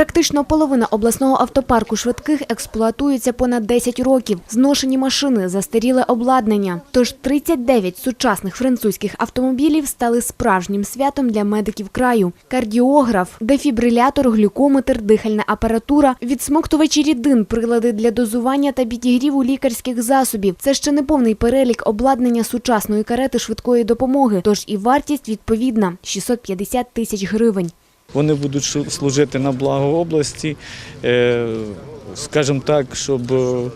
Практично половина обласного автопарку швидких експлуатується понад 10 років. Зношені машини, застаріле обладнання. Тож 39 сучасних французьких автомобілів стали справжнім святом для медиків краю. Кардіограф, дефібрилятор, глюкометр, дихальна апаратура, відсмоктувачі рідин, прилади для дозування та підігріву лікарських засобів. Це ще не повний перелік обладнання сучасної карети швидкої допомоги. Тож і вартість відповідна – 650 тисяч гривень. Вони будуть служити на благо області, е, скажімо так, щоб е,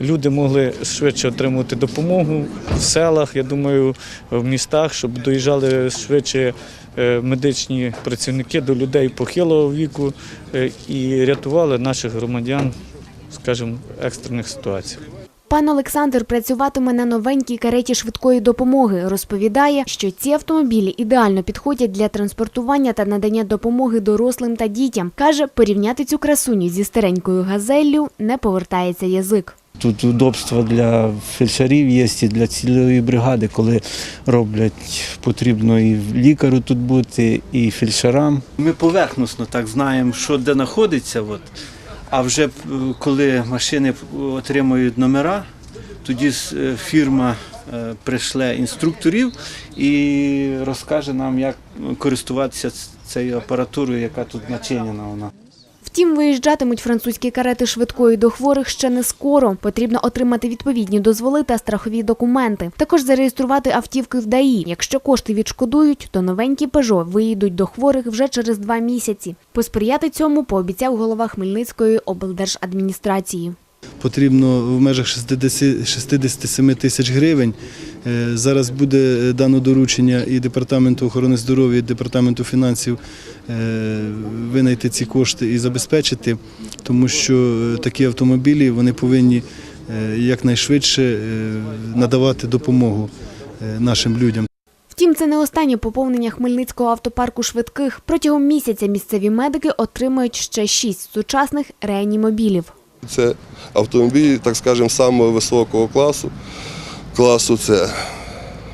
люди могли швидше отримувати допомогу в селах, я думаю, в містах, щоб доїжджали швидше е, медичні працівники до людей похилого віку і рятували наших громадян, скажімо, в екстрених ситуаціях. Пан Олександр працюватиме на новенькій кареті швидкої допомоги. Розповідає, що ці автомобілі ідеально підходять для транспортування та надання допомоги дорослим та дітям. Каже, порівняти цю красуню зі старенькою газеллю не повертається язик. Тут удобства для фельдшерів є і для цілої бригади, коли роблять, потрібно і лікарю тут бути, і фельдшерам. Ми поверхносно так знаємо, що де знаходиться. От. А вже е, коли машини отримують номера, тоді е, фірма прийшле інструкторів і розкаже нам, як користуватися цією апаратурою, яка тут начинена вона. Втім, виїжджатимуть французькі карети швидкої до хворих ще не скоро. Потрібно отримати відповідні дозволи та страхові документи. Також зареєструвати автівки в ДАІ. Якщо кошти відшкодують, то новенькі «Пежо» виїдуть до хворих вже через два місяці. Посприяти цьому пообіцяв голова Хмельницької облдержадміністрації. потрібно в межах 60 67 тисяч гривень. Е, Зараз буде дано доручення і Департаменту охорони здоров'я, і Департаменту фінансів е, винайти ці кошти і забезпечити, тому що е, такі автомобілі вони повинні е, якнайшвидше е, надавати допомогу нашим людям. Втім, це не останнє поповнення Хмельницького автопарку швидких. Протягом місяця місцеві медики отримають ще шість сучасних реанімобілів. Це автомобілі, так скажемо, самого високого класу. Класу це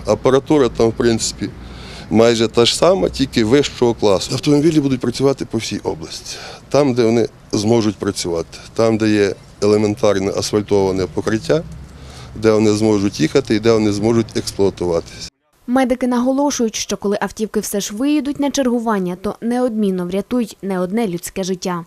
апаратура там, в принципі, майже та ж сама, тільки вищого класу. Автомобілі будуть працювати по всій області, там, де вони зможуть працювати, там, де є елементарне асфальтоване покриття, де вони зможуть їхати і де вони зможуть експлуатуватися. Медики наголошують, що коли автівки все ж виїдуть на чергування, то неодмінно врятують не одне людське життя.